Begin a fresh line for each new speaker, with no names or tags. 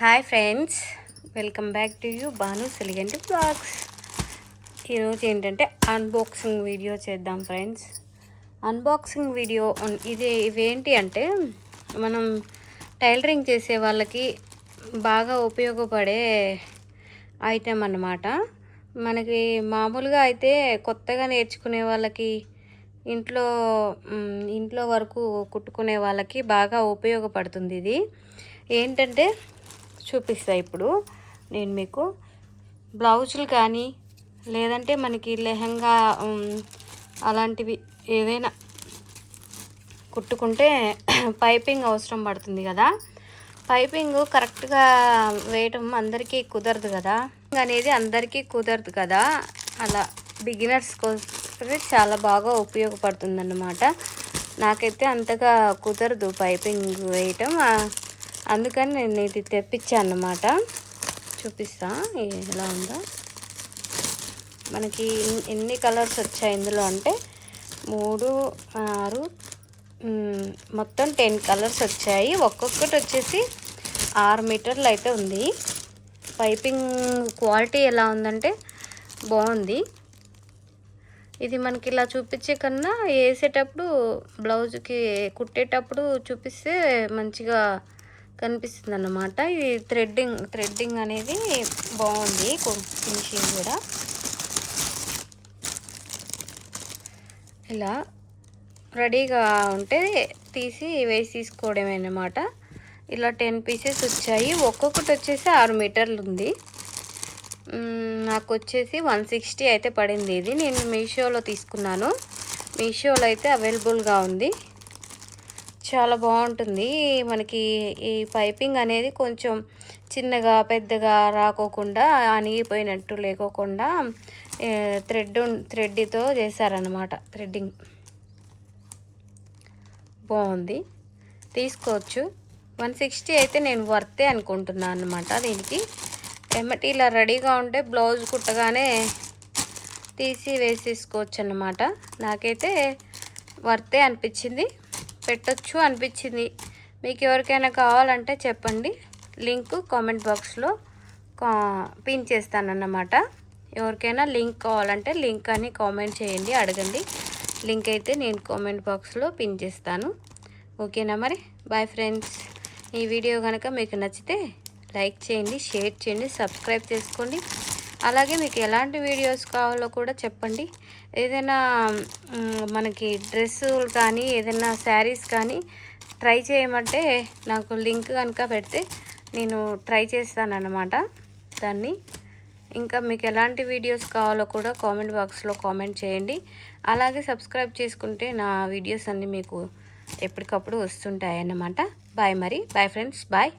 Hi friends welcome back to you Banu Seliganti blogs. ఈరోజు ఏంటంటే unboxing video చేద్దాం friends. Unboxing video ఇది ఇవేంటి అంటే మనం టైలరింగ్ చేసే వాళ్ళకి బాగా ఉపయోగపడే ఐటెం అన్నమాట. మనకి మామూలుగా అయితే కొత్తగా నేర్చుకునే వాళ్ళకి ఇంట్లో ఇంట్లో వరకు కుట్టుకునే వాళ్ళకి బాగా ఉపయోగపడుతుంది ఇది. ఏంటంటే చూపిస్తా ఇప్పుడు. నేను మీకు బ్లౌజులు కానీ లేదంటే మనకి లెహంగా అలాంటివి ఏదైనా కుట్టుకుంటే పైపింగ్ అవసరం పడుతుంది కదా. పైపింగ్ కరెక్ట్గా వేయటం అందరికీ కుదరదు కదా. అనేది అందరికీ కుదరదు కదా. అలా బిగినర్స్ కోసం చాలా బాగా ఉపయోగపడుతుంది అన్నమాట నాకైతే అంతగా కుదరదు పైపింగ్ వేయటం. అందుకని నేను ఇది తెప్పించాను అన్నమాట. చూపిస్తా ఎలా ఉందో. మనకి ఎన్ని కలర్స్ వచ్చాయి ఇందులో అంటే మూడు ఆరు మొత్తం టెన్ కలర్స్ వచ్చాయి. ఒక్కొక్కటి వచ్చేసి ఆరు మీటర్లు అయితే ఉంది. పైపింగ్ క్వాలిటీ ఎలా ఉందంటే బాగుంది. ఇది మనకి ఇలా చూపించే కన్నా వేసేటప్పుడు బ్లౌజ్కి కుట్టేటప్పుడు చూపిస్తే మంచిగా కనిపిస్తుంది అన్నమాట ఇది థ్రెడ్డింగ్ థ్రెడ్డింగ్ అనేది బాగుంది. ఫినిషింగ్ కూడా. ఇలా రెడీగా ఉంటే తీసి వేసి తీసుకోవడమే అన్నమాట. ఇలా టెన్ పీసెస్ వచ్చాయి. ఒక్కొక్కటి వచ్చేసి ఆరు మీటర్లు ఉంది. నాకు వచ్చేసి వన్ సిక్స్టీ అయితే పడింది. ఇది నేను మీషోలో తీసుకున్నాను. మీషోలో అయితే అవైలబుల్గా ఉంది. చాలా బాగుంటుంది. మనకి ఈ పైపింగ్ అనేది కొంచెం చిన్నగా పెద్దగా రాకోకుండా ఆనిగిపోయినట్టు లేకోకుండా థ్రెడ్ థ్రెడ్తో చేశారనమాట థ్రెడ్డింగ్. బాగుంది. తీసుకోవచ్చు. వన్ సిక్స్టీ అయితే నేను వర్తే అనుకుంటున్నాను అనమాట దీనికి. ఎమ్మటి ఇలా రెడీగా ఉంటే బ్లౌజ్ కుట్టగానే తీసి వేసేసుకోవచ్చు అన్నమాట నాకైతే వర్తే అనిపించింది. పెట్టొచ్చు అనిపించింది. మీకు ఎవరికైనా కావాలంటే చెప్పండి. లింక్ కామెంట్ బాక్స్లో కా- పిన్ చేస్తానన్నమాట. ఎవరికైనా లింక్ కావాలంటే లింక్ అని కామెంట్ చేయండి అడగండి. లింక్ అయితే నేను కామెంట్ బాక్స్లో పిన్ చేస్తాను. ఓకేనా మరి? Bye friends. ఈ వీడియో కనుక మీకు నచ్చితే లైక్ చేయండి షేర్ చేయండి సబ్స్క్రైబ్ చేసుకోండి. అలాగే మీకు ఎలాంటి వీడియోస్ కావాలో కూడా చెప్పండి. ఏదైనా మనకి డ్రెస్సులు కానీ ఏదైనా శారీస్ కానీ ట్రై చేయమంటే నాకు లింక్ కనుక పెడితే నేను ట్రై చేస్తానన్నమాట దాన్ని. ఇంకా మీకు ఎలాంటి వీడియోస్ కావాలో కూడా కామెంట్ బాక్స్లో కామెంట్ చేయండి. అలాగే సబ్స్క్రైబ్ చేసుకుంటే నా వీడియోస్ అన్నీ మీకు ఎప్పటికప్పుడు వస్తుంటాయి అన్నమాట బాయ్ మరి. Bye friends. బాయ్.